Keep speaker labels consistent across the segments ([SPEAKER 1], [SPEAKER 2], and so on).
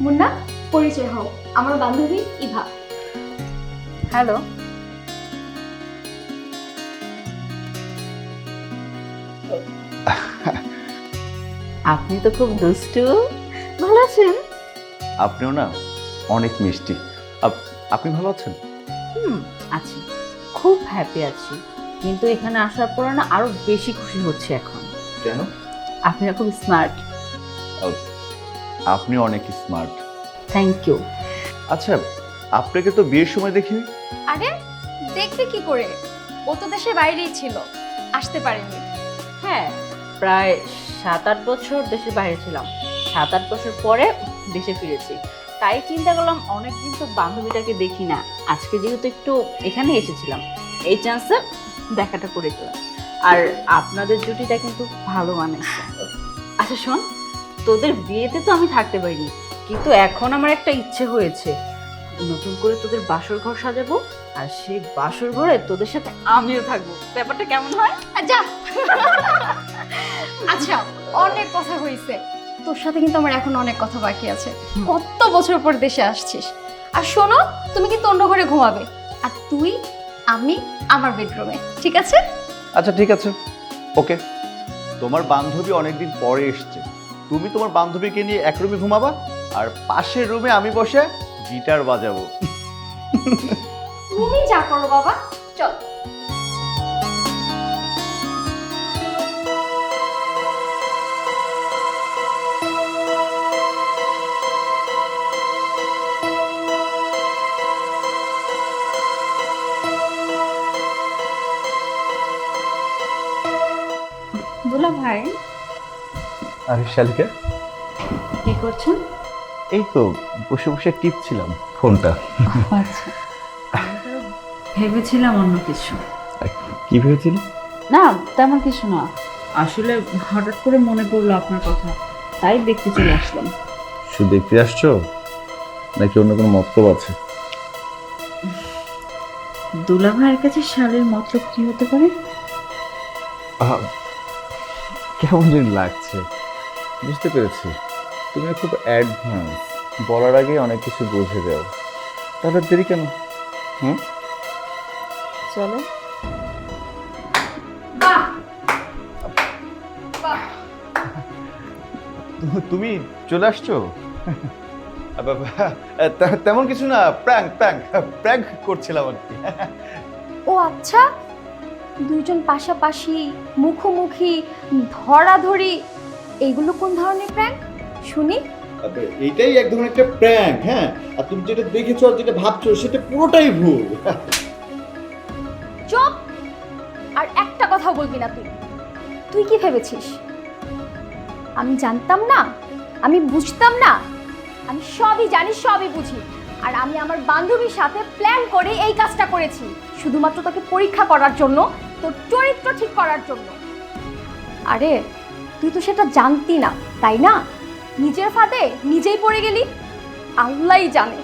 [SPEAKER 1] মুন্না পরিচয় হও। আমার বান্ধবী ইভা।
[SPEAKER 2] হ্যালো। আপনি তো খুব দুষ্টু। ভালো আছেন?
[SPEAKER 3] আপনিও না অনেক মিষ্টি। আপ- আপনি ভালো আছেন?
[SPEAKER 2] হুম আছি। খুব হ্যাপি আছি। কিন্তু এখানে আসার পরে না আরও বেশি খুশি হচ্ছে এখন।
[SPEAKER 3] কেন?
[SPEAKER 2] আপনারা খুব স্মার্ট
[SPEAKER 3] আপনি অনেক স্মার্ট।
[SPEAKER 2] থ্যাংক ইউ
[SPEAKER 3] আচ্ছা আপনাকে তো বিয়ের সময় দেখিনি
[SPEAKER 1] আরে দেখবে কি করে? ও তো দেশের বাইরেই ছিল আসতে পারেনি।
[SPEAKER 2] হ্যাঁ প্রায় সাত আট বছর দেশের বাইরে ছিলাম। সাত আট বছর পরে দেশে ফিরেছি। তাই চিন্তা করলাম অনেকদিন তো বান্ধবীটাকে দেখি না। আজকে যেহেতু একটু এখানে এসেছিলাম এই চান্সে দেখাটা করে দিলাম। আর আপনাদের জুটিটা কিন্তু ভালো মানাইছে আচ্ছা শোন তোদের বিয়েতে তো আমি থাকতে পারিনি কিন্তু এখন আমার একটা ইচ্ছে হয়েছে। নতুন করে তোদের বাসর ঘর সাজাবো আর সেই বাসর ঘরে তোদের সাথে আমিও থাকব। ব্যাপারটা কেমন হয়?
[SPEAKER 1] যা। আচ্ছা অনেক কথা হয়েছে তোর সাথে কিন্তু আমার এখন অনেক কথা বাকি আছে। কত বছর পর দেশে আসছিস? আর শোনো তুমি কিন্তু অন্য ঘরে ঘুমাবে। আর তুই আমি আমার বেডরুমে ঠিক আছে?
[SPEAKER 3] আচ্ছা ঠিক আছে। ওকে। তোমার বান্ধবী অনেকদিন পরে এসছে। তুমি তোমার বান্ধবীকে নিয়ে এক রুমে ঘুমাবা, আর পাশের রুমে আমি বসে গিটার বাজাবো।
[SPEAKER 1] তুমি যা করো বাবা, চল।
[SPEAKER 2] দুলা ভাই
[SPEAKER 3] আরে শালিকা?
[SPEAKER 2] কি করছেন?
[SPEAKER 3] এই তো বসে বসে টিপছিলাম ফোনটা।
[SPEAKER 2] আচ্ছা। ভেবেছিলাম অন্য কিছু।
[SPEAKER 3] কি ভেবেছিল?
[SPEAKER 2] না তেমন কিছু না। আসলে হঠাৎ করে মনে পড়ল আপনার কথা। তাই দেখতে চলে আসলাম।
[SPEAKER 3] শুধু দেখতে আসছো? নাকি অন্য কোনো মতলব আছে?
[SPEAKER 2] দুলা ভাইয়ের কাছে শালের মতলব কি হতে পারে?
[SPEAKER 3] কেমন জানি লাগছে। বুঝতে পেরেছি। তুমি খুব অ্যাডভান্স বলার আগে অনেক কিছু বুঝে যাও। তাহলে দেরি কেন? হুম?
[SPEAKER 2] চলো।
[SPEAKER 1] বাহ! বাহ!
[SPEAKER 3] তু- তুমি চলে আসছো? তেমন কিছু না। প্র্যাঙ্ক প্র্যাঙ্ক প্র্যাঙ্ক করছিলাম আর কি।
[SPEAKER 1] ও আচ্ছা দুইজন পাশাপাশি মুখোমুখি ধরাধরি এগুলো কোন ধরনের প্র্যাঙ্ক শুনি।
[SPEAKER 3] এইটাই এক ধরনের একটা প্র্যাঙ্ক হ্যাঁ? আর তুমি যেটা দেখেছ আর যেটা ভাবছ সেটা পুরোটাই ভুল।
[SPEAKER 1] চুপ! আর একটা কথা বলবি না তুই। তুই কি ভেবেছিস? আমি জানতাম না আমি বুঝতাম না আমি সবই জানি সবই বুঝি। আর আমি আমার বান্ধবীর সাথে প্ল্যান করে এই কাজটা করেছি শুধুমাত্র তোকে পরীক্ষা করার জন্য তোর চরিত্র ঠিক করার জন্য। আরে তুই তো সেটা জানতি না তাই না? নিজের ফাঁদে নিজেই পড়ে গেলি? আল্লাহই জানে।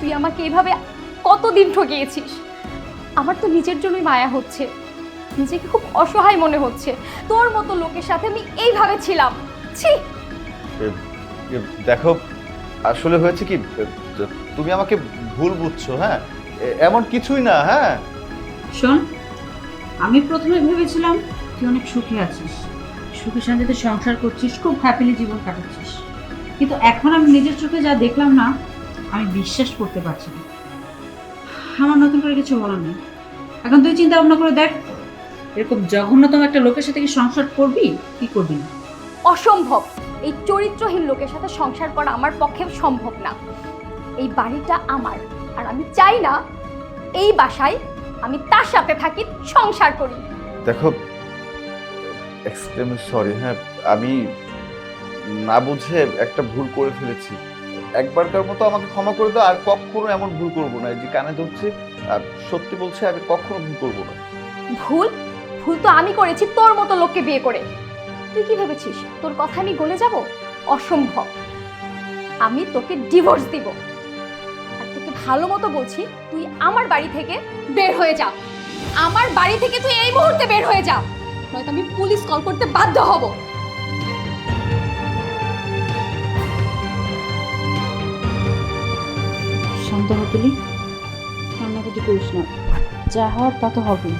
[SPEAKER 1] তুই আমাকে এইভাবে কতদিন ঠকিয়েছিস? আমার তো নিজের জন্যই মায়া হচ্ছে। নিজেকে খুব অসহায় মনে হচ্ছে। তোর মতো লোকের সাথে আমি এইভাবে ছিলাম। ছি!
[SPEAKER 3] দেখো আসলে হয়েছে কি তুমি আমাকে ভুল বুঝছ হ্যাঁ? এমন কিছুই না হ্যাঁ?
[SPEAKER 2] শোন আমি প্রথমে ভেবেছিলাম তুই অনেক সুখী আছিস। সুখে শান্তিতে সংসার করছিস খুব হ্যাপিলি জীবন কাটাচ্ছিস। কিন্তু এখন আমি নিজের চোখে যা দেখলাম না আমি বিশ্বাস করতে পারছি না। আমার নতুন করে কিছু বলার নেই। এখন তুই চিন্তা ভাবনা করে দেখ এরকম জঘন্যতম একটা লোকের সাথে কি সংসার করবি কি করবি না?
[SPEAKER 1] অসম্ভব। এই চরিত্রহীন লোকের সাথে সংসার করা আমার পক্ষে সম্ভব না। এই বাড়িটা আমার আর আমি চাই না এই বাসায় আমি তার সাথে থাকি সংসার করি।
[SPEAKER 3] দেখো এক্সট্রিমলি সরি হ্যাঁ আমি না বুঝে একটা ভুল করে ফেলেছি। একবারকার মতো আমাকে ক্ষমা করে দাও, আর কখনো এমন ভুল করব না। যে কানে ধরছে, আর সত্যি বলছে, আমি কখনো ভুল করব না।
[SPEAKER 1] ভুল? ভুল তো আমি করেছি, তোর মতো লোককে বিয়ে করে। তুই কি ভেবেছিস? তোর কথা আমি গলে যাব? অসম্ভব। আমি তোকে ডিভোর্স দিব। আর তোকে ভালো মতো বলছি, তুই আমার বাড়ি থেকে বের হয়ে যা। আমার বাড়ি থেকে তুই এই মুহূর্তে বের হয়ে যা। নয়তো আমি পুলিশ কল করতে বাধ্য হব।
[SPEAKER 2] শান্ত হতুলি কান্নাকাটি করিস না। যা হওয়ার তা তো হবে